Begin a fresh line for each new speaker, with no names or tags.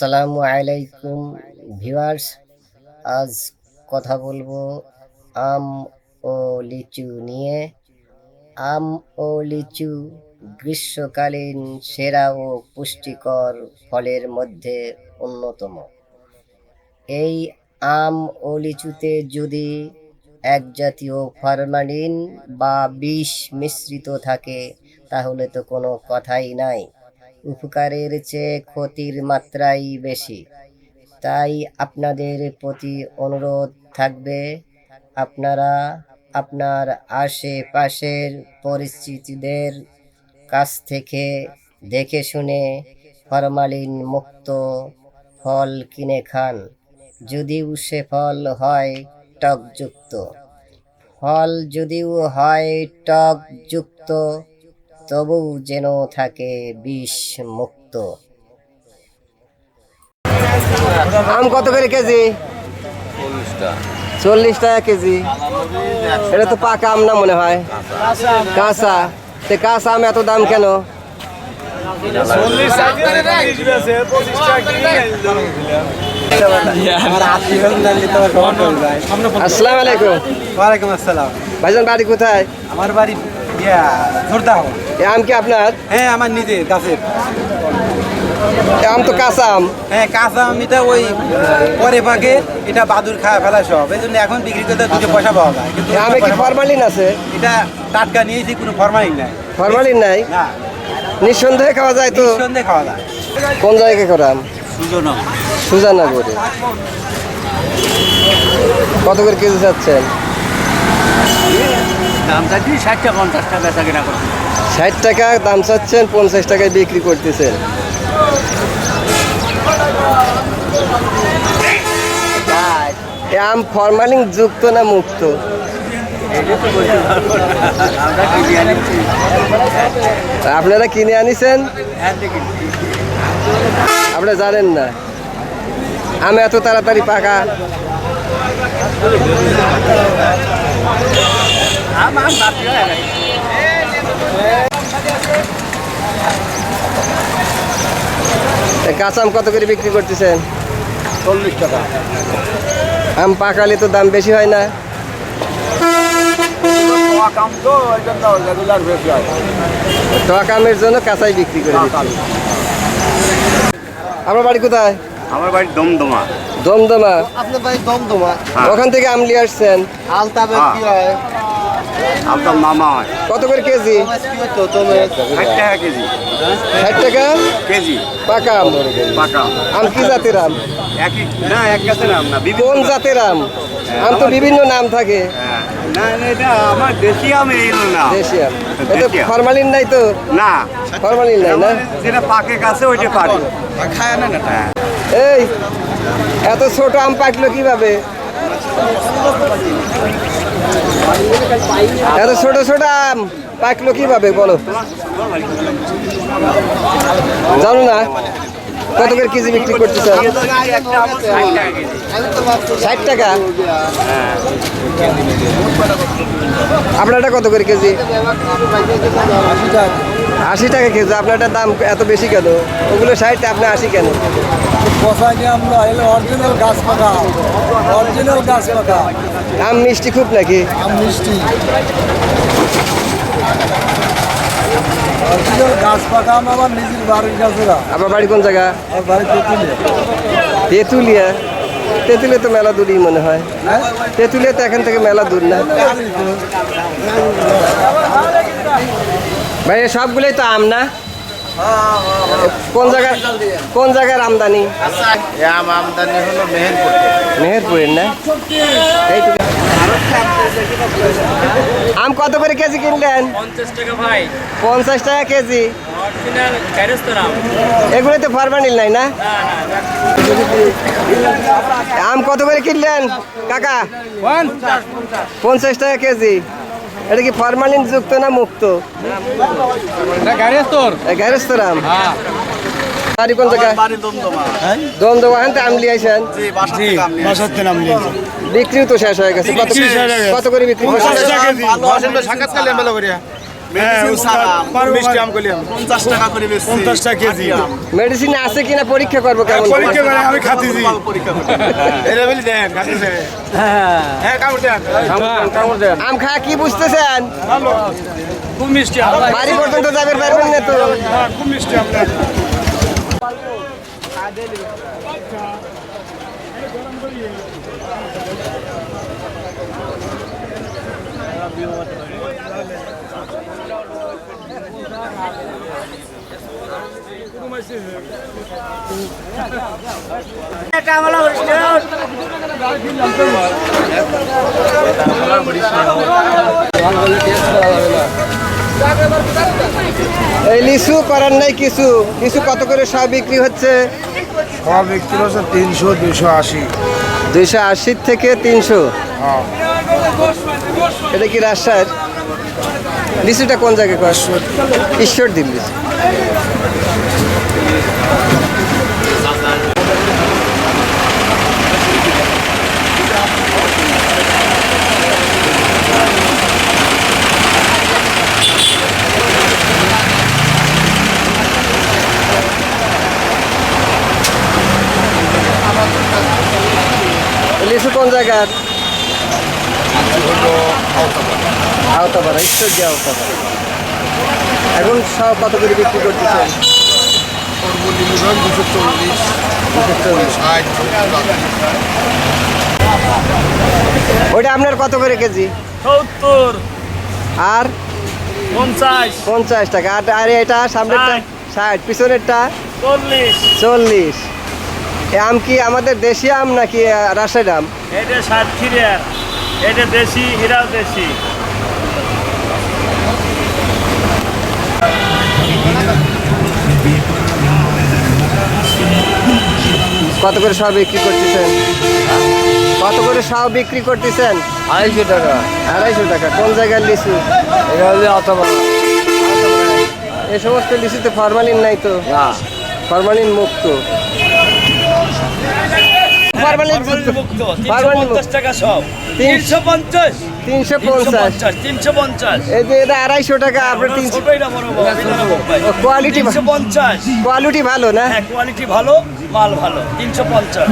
আসসালামু আলাইকুম ভিউয়ার্স। আজ কথা বলব আম ও লিচু নিয়ে। আম ও লিচু গ্রীষ্মকালীন সেরা ও পুষ্টিকর ফলের মধ্যে অন্যতম। এই আম ও লিচুতে যদি এক জাতীয় ফরমালিন বা বিষ মিশ্রিত থাকে, তাহলে তো কোনো কথাই নাই। উপকারের চেয়ে ক্ষতির মাত্রাই বেশি। তাই আপনাদের প্রতি অনুরোধ থাকবে, আপনারা আপনার আশেপাশের পরিস্থিতিদের কাছ থেকে দেখে শুনে ফরমালিন মুক্ত ফল কিনে খান। যদিও সে ফল হয় টকযুক্ত। ফল যদিও হয় টকযুক্ত তবু যেন থাকে বিষ মুক্ত। আম কত করে কেজি? চল্লিশ টাকা কেজি। এটা তো পাকা আম না মনে হয়? কাঁচা। তে কাঁচা আম এত দাম কেন? আসসালামু আলাইকুম।
ওয়ালাইকুম আসসালাম।
ভাইজান বাড়ি কোথায়?
আমার বাড়ি
আম। কি আপনার?
হ্যাঁ আমার নিজের গাছের।
আম তো কাঁচা আম।
হ্যাঁ কাঁচা আমিটা ওই পরে পাকে এটা বাদুর খায় ফেলা সব। এই জন্য এখন বিক্রি করতে দুটো পয়সা পাওয়া যায়। কিন্তু
আমে কি ফরমালিন আছে?
এটা টাটকা নিয়েছি কোনো ফরমালিন নাই
ফরমালিন নাই?
না।
নিঃসন্দেহে খাওয়া যায় তো?
সন্ধ্যে খাওয়া যায়।
কোন জায়গায় করাম
সুজন
সুজানগরে। কত করে কেজি যাচ্ছেন
দাম চাচ্ছি ষাটটা পঞ্চাশ টাকা বেচা কিনা করছি।
ষাট টাকা দাম চাচ্ছেন পঞ্চাশ টাকায় বিক্রি করতেছেন। আম ফরমালিন যুক্ত না মুক্ত? আপনারা কিনে আনিছেন? আপনারা জানেন না। আম এত তাড়াতাড়ি পাকা। কাঁচা আম কত করে বিক্রি করতেছেন?
চল্লিশ টাকা
আম পাকালে তো দাম বেশি হয় না। টক আমের জন্য কাঁচাই বিক্রি করে বাড়ি কোথায়?
আমার বাড়ি দমদমা।
দমদমা?
আপনার বাড়ি দমদমা?
হ্যাঁ।
ওখান থেকে আমলি আসছেন।
কি হয়?
আপনার মামা হয়।
কত করে কেজি?
ষাট টাকা কেজি।
ষাট টাকা?
কেজি।
পাকা আম।
পাকা
আম। কি জাতের আম?
একই না এক গাছের নাম না
কোন জাতের আম। আম? তো বিভিন্ন নাম থাকে।
হ্যাঁ, না না, এটা আমার দেশি আম এইগুলো না।
দেশি আম। এতে ফরমালিন নাই তো?
না।
ফরমালিন নাই না?
যেটা পাকে গাছে ওইটা পারি খায় না না হ্যাঁ
এই এত ছোট আম পাকলো কীভাবে? এত ছোট ছোট আম পাকলো কীভাবে, বলো? জানো না? কত করে কেজি বিক্রি
ষাট টাকা
ষাট টাকা? আপনারটা কত করে কেজি? আশি টাকা কেজি আপনারটা দাম এত বেশি কেন? ওগুলো ষাট আপনি আশি কেন?
আমরা অরিজিনাল গাছ পাকা। অরিজিনাল গাছ পাকা।
আম মিষ্টি খুব নাকি?
আম মিষ্টি। অরিজিনাল গাছ পাকা আম আমার নিজের বাড়ির গাছেরা
আপনার বাড়ি কোন জায়গা?
আমার বাড়ি তেঁতুলিয়া।
তেঁতুলিয়া? তেঁতুলিয়া তো মেলা দূরই মনে হয়। তেঁতুলিয়া তো এখান থেকে মেলা দূর না? ভাই সবগুলোই তো আম না? কোন জায়গার কোন জায়গার আমদানি?
আম আমদানি হলো মেহেরপুর।
মেহেরপুরের না? এই তো আম কত করে কেজি কিনলেন?
পঞ্চাশ টাকা ভাই।
পঞ্চাশ টাকা কেজি।
এগুলো তো
এগুলোতে নাই না? আম কত করে কিনলেন? কাকা? পঞ্চাশ টাকা কেজি। এটা কি পার্মানেন্ট যুক্ত না মুক্ত? গ্যারেস্তর আম? বাড়ি কোন
দমদমা।
আমলি আইসেন।
নাম
বিক্রিও তো শেষ হয়ে গেছে। কত কত করে বিক্রি
হ্যাঁ উস্তাদ আম কলি আম
পঞ্চাশ টাকা করে বেশি।
পঞ্চাশ টাকা কেজি।
মেডিসিন আছে কিনা পরীক্ষা করব কেমন?
পরীক্ষা করে আমি খাতিছি এটা বলি দেন খাতিছে হ্যাঁ। কামড় দেন।
আম খা কি বুঝতেছেন?
খুব মিষ্টি
বাড়ি পর্যন্ত যাবে পারবেন না তো?
হ্যাঁ খুব মিষ্টি আপনার
এই লিচু করার নাই কিছু। লিচু কত করে সব বিক্রি হচ্ছে?
সব বিক্রি হচ্ছে তিনশো দুশো আশি।
দুইশো আশির থেকে তিনশো?
হ্যাঁ।
এটা কি রাজশাহীর? লিচুটা কোন জায়গায় ঈশ্বর দিন লিচু। লিচু কোন জায়গার আওতাপাড়া ঈশ্বর দিয়ে আওতাপাড়া। এখন সব কত করে বিক্রি করতেছেন। দুশো চল্লিশ। ওইটা আপনার কত করে কেজি?
সত্তর।
আর?
পঞ্চাশ।
পঞ্চাশ টাকা। আর এটা সামনেরটা? ষাট। পিছনেরটা?
চল্লিশ।
চল্লিশ। আম কি আমাদের দেশি আম নাকি রাজশাহীর আম?
এটা সাতক্ষীরার এটা দেশি হীরাও দেশি।
কত করে সব বিক্রি করতেছেন? কত করে সব বিক্রি করতেছেন?
আড়াইশো টাকা।
আড়াইশো টাকা। কোন জায়গার লিচু?
এটা অতবার
এ সমস্ত লিচুতে ফরমালিন নাই তো? ফরমালিন মুক্ত।
মুক্ত।
ফরমালিন
টাকা সব।
তিনশো
পঞ্চাশ।
তিনশো পঞ্চাশ।
তিনশো পঞ্চাশ
এটা আড়াইশো টাকা আপনার তিনশো কোয়ালিটি
পঞ্চাশ।
কোয়ালিটি ভালো না?
হ্যাঁ কোয়ালিটি ভালো মাল ভালো তিনশো পঞ্চাশ।